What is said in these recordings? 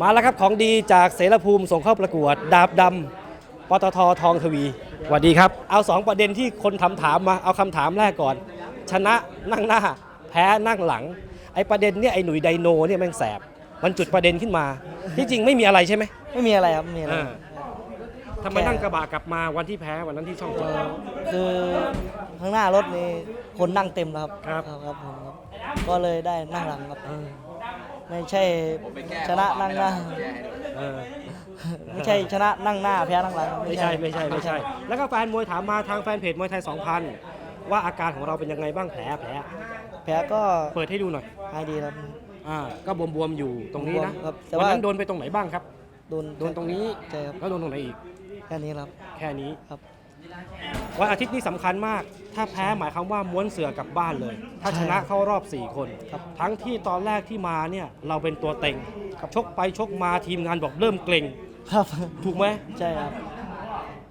มาแล้วครับของดีจากเสรภูมิส่งเข้าประกวด ดาบดำปตททองทวีสวัสดีครับ เอาสองประเด็นที่คนถามถามมาเอาคำถามแรกก่อน ชนะนั่งหน้า แพ้นั่งหลัง ไอ้ประเด็นเนี่ยไอ้หนุ่ยไดโนเนี่ยแม่งแสบ มันจุดประเด็นขึ้นมา ที่จริงไม่มีอะไรใช่ไหมไม่มีอะไรครับไม่มีอะไร อ่าทำไมนั่งกระบะกลับมาวันที่แพ้วันนั้นที่ช่องเจ็ด คือข้างหน้ารถนี่คนนั่งเต็มแล้วครับครับ ครับผมครับ ก็เลยได้นั่งหลังครับ ไม่ใช่ชนะนั่งหน้าเออไม่ใช่ชนะนั่งหน้าแพ้นั่งหลังไม่ใช่ไม่ใช่ไม่ใช่ แล้วก็แฟนมวยถามมาทางแฟนเพจมวยไทย 2000 ว่าอาการของเราเป็นยังไงบ้างแผลแผลแพ้ก็เปิดให้ดูหน่อยหายดีครับอ่าก็บวมๆอยู่ตรงนี้นะบวมครับแต่วันว่านั้นโดนไปตรงไหนบ้างครับ โดนโดนตรงนี้ใช่ครับแล้วโดนตรงไหนอีก แค่นี้ครับ แค่นี้ครับ วันอาทิตย์นี้สำคัญมาก ถ้าแพ้หมายความว่าม้วนเสือกลับบ้านเลย ถ้าชนะเข้ารอบ 4 คน ครับทั้งที่ตอนแรกที่มาเนี่ยเราเป็นตัวเต็งชกไปชกมาทีมงานบอกเริ่มเกรงครับถูกไหม ใช่ครับ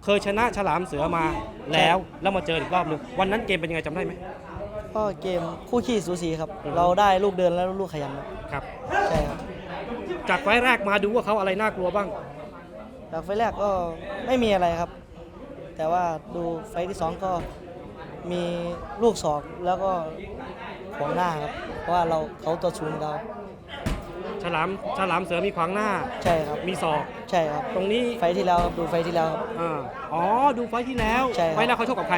เคยชนะฉลามเสือมาแล้วแล้วมาเจออีกรอบหนึงวันนั้นเกมเป็นยังไงจำได้ไหมก็เกมคู่ขี้สูสีครับ เราได้ลูกเดินและลูกขยันครับครับ ใช่ครับจากไฟล์แรกมาดูว่าเขาอะไรน่ากลัวบ้าง จากไฟล์แรกก็ไม่มีอะไรครับ แต่ว่าดูไฟล์ที่สองก็มีลูกศอกแล้วก็ขวางหน้าครับเพราะว่าเราเขาตัวสูงเราฉลามฉลามเสือมีขวางหน้า ใช่ครับมีศอกใช่ครับ ตรงนี้ไฟล์ที่แล้วครับดูไฟล์ที่แล้วครับ อ่าอ๋อดูไฟล์ที่แล้วใช่ครับ ไฟล์แล้วเขาชกกับใคร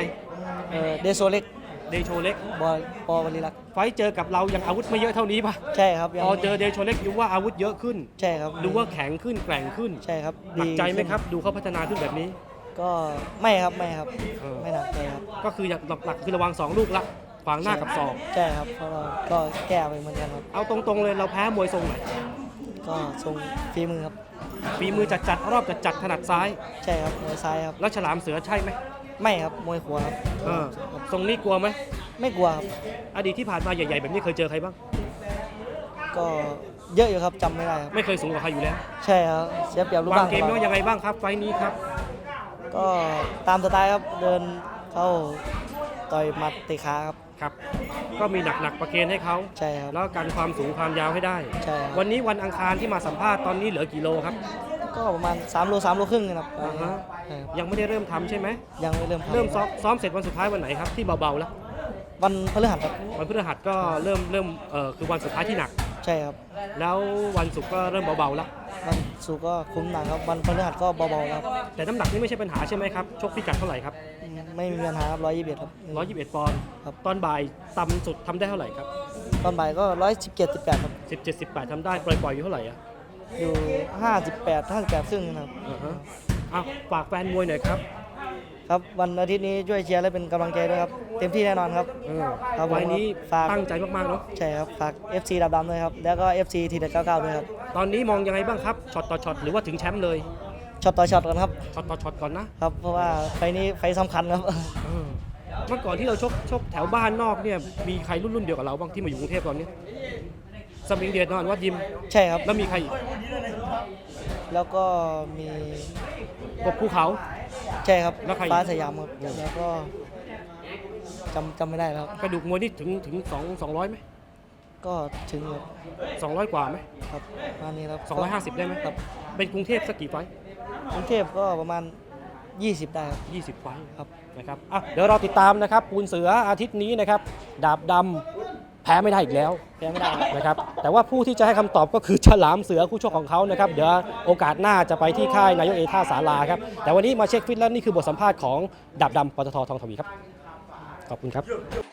เอ่อเดโซเล็กเดโชเล็ก บอลปอบริลักษ์ไฟล์เจอกับเรายังอาวุธไม่เยอะเท่านี้ป่ะใช่ครับยังพอเจอเดโชเล็กดูว่าอาวุธเยอะขึ้น ใช่ครับดูว่าแข็งขึ้นแกร่งขึ้นใช่ครับหนักใจไหมขึ้นครับ ดูเขาพัฒนาขึ้นแบบนี้ ก็ไม่ครับไม่ครับ เออ ไม่หนักใจครับก็คืออย่างหลักๆคือระวังสองลูกละขวางหน้ากับศอกใช่ครับเพราะเราก็แก้ไปเหมือนกันครับ เอาตรงๆเลยเราแพ้มวยทรงไหนก็ทรงฝีมือครับ ฝีมือจัดจัดๆรอบจัดจัดๆถนัดซ้าย ใช่ครับมวยซ้ายครับ แล้วฉลามเสือใช่ไหมไม่ครับมวยขวาครับเออทรงนี้กลัวไหมไม่กลัวครับ อดีตที่ผ่านมาใหญ่ๆแบบนี้เคยเจอใครบ้าง ก็เยอะอยู่ครับจำไม่ได้ครับ ไม่เคยสูงกว่าใครอยู่แล้ว ใช่ครับเสียเปรียบรูปวางร่างเกมตลอว่าดยังไงบ้างครับไฟล์นี้ครับ ก็ตามสไตล์ครับเดินเข้าต่อยหมัดเตะขาครับ ครับ ก็มีหนักๆประเคนให้เขาใช่ครับแล้วกันความสูงความยาวให้ได้ ใช่ครับ วันนี้วันอังคารที่มาสัมภาษณ์ตอนนี้เหลือกี่โลครับ ก็ประมาณ3โล3โลครึ่งนะครับอ่าฮะ ใช่ครับยังไม่ได้เริ่มทำใช่ไหม ยังไม่เริ่มทำเริ่มซ้อมซ้อมเสร็จวันสุดท้ายวันไหนครับที่เบาๆแล้ว วันพฤหัสครับวันพฤหัสก็เริ่มเริ่มเอ่อคือวันสุดท้ายที่หนัก ใช่ครับ แล้ววันศุกร์ก็เริ่มเบาๆแล้ว วันศุกร์ก็คุ้มหนักครับวันพฤหัสก็เบาๆครับแต่น้ำหนักนี่ไม่ใช่ปัญหาใช่ไหมครับ ชกพิกัดเท่าไหร่ครับอืมไม่มีปัญหาครับร้อยยี่สิบครับ 121 ปอนด์ครับ ตอนบ่ายต่ำสุดทำได้เท่าไหร่ครับตอนบ่ายก็ร้อยสิบเจ็ดสิบแปดครับ 17 18ทำได้ปล่อยๆอยู่เท่าไหร่อะอยู่ห้าสิบแปดห้าสิบแปดครึ่งนะครับ อ่าฮะอะฝากแฟนมวยหน่อยครับ ครับวันอาทิตย์นี้ช่วยเชียร์และเป็นกำลังใจด้วยครับ เต็มที่แน่นอนครับ เออครับผมไฟล์นี้ฝาก ตั้งใจมากๆเนาะใช่ครับฝาก FC ดำดำด้วยครับ แล้วก็ FC ทีเด็ด99ด้วยครับตอนนี้มองยังไงบ้างครับช็อตต่อช็อตหรือว่าถึงแชมป์เลยช็อตต่อช็อตกันครับช็อตต่อช็อตก่อนนะครับ เพราะว่าไฟล์นี้ไฟล์สำคัญครับ เออเมื่อก่อนที่เราชกชกแถวบ้านนอกเนี่ยมีใครรุ่นรุ่นเดียวกับเราบ้างที่มาอยู่กรุงเทพตอนนี้สมิงเดชนอนวัดยิมใช่ครับ แล้วมีใครอีกแล้วก็มีกบภูเขา ใช่ครับแล้วใครอีกฟ้าสยามครับแล้วก็จำจำไม่ได้แล้วครับ กระดูกมวยนี่ถึงถึงสองสองร้อยไหมก็ถึงครับสองร้อยกว่าไหม ครับประมาณนี้ครับสองร้อยห้าสิบได้ไหม ครับเป็นกรุงเทพสักกี่ไฟต์กรุงเทพก็ประมาณ 20 ได้ครับ ยี่สิบไฟต์ครับ นะครับอะเดี๋ยวเราติดตามนะครับปูนเสืออาทิตย์นี้นะครับ ดาบดำแพ้ไม่ได้อีกแล้วแพ้ไม่ได้ครับนะครับแต่ว่าผู้ที่จะให้คำตอบก็คือฉลามเสือคู่ชกของเขานะครับเดี๋ยวโอกาสหน้าจะไปที่ค่ายนายกเอท่าสาราครับแต่วันนี้มาเช็คฟิตแล้วนี่คือบทสัมภาษณ์ของดาบดำปตททองทวีครับขอบคุณครับ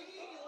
Jamie